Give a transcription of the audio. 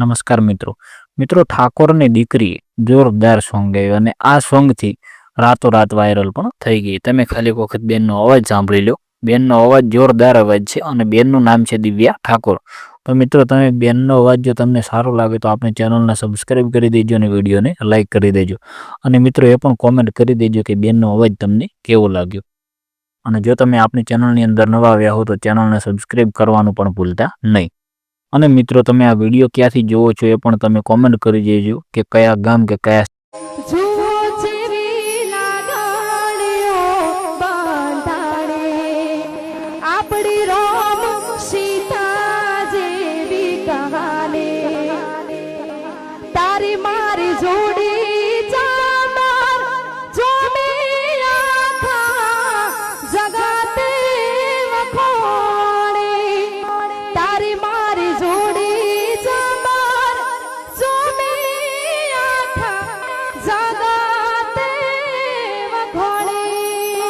નમસ્કાર મિત્રો મિત્રો ઠાકોરની દીકરી જોરદાર સોંગ ગયું અને આ સોંગથી રાતોરાત વાયરલ પણ થઈ ગઈ તમે ખાલી વખત બેનનો અવાજ સાંભળી લો બેનનો અવાજ જોરદાર અવાજ છે અને બેનનું નામ છે દિવ્યા ઠાકોર તો મિત્રો તમે બેનનો અવાજ જો તમને સારો લાગે તો આપણે ચેનલને સબસ્ક્રાઈબ કરી દેજો અને વિડીયોને લાઇક કરી દેજો અને મિત્રો એ પણ કોમેન્ટ કરી દેજો કે બેનનો અવાજ તમને કેવો લાગ્યો અને જો તમે આપણી ચેનલની અંદર નવા આવ્યા હો તો ચેનલને સબસ્ક્રાઈબ કરવાનું પણ ભૂલતા નહીં અને મિત્રો તમે આ વિડિયો કયાથી જોવો છો એ પણ તમે કોમેન્ટ કરી દેજો કે કયા ગામ કે ક્યાં જો છે રીલાડાળીઓ બાંધાડે આપડી રોમ સીતા જેવી કહાની તારી માર જોડી ચમ જમે આખા જગate વખાડે તારી માર Paris.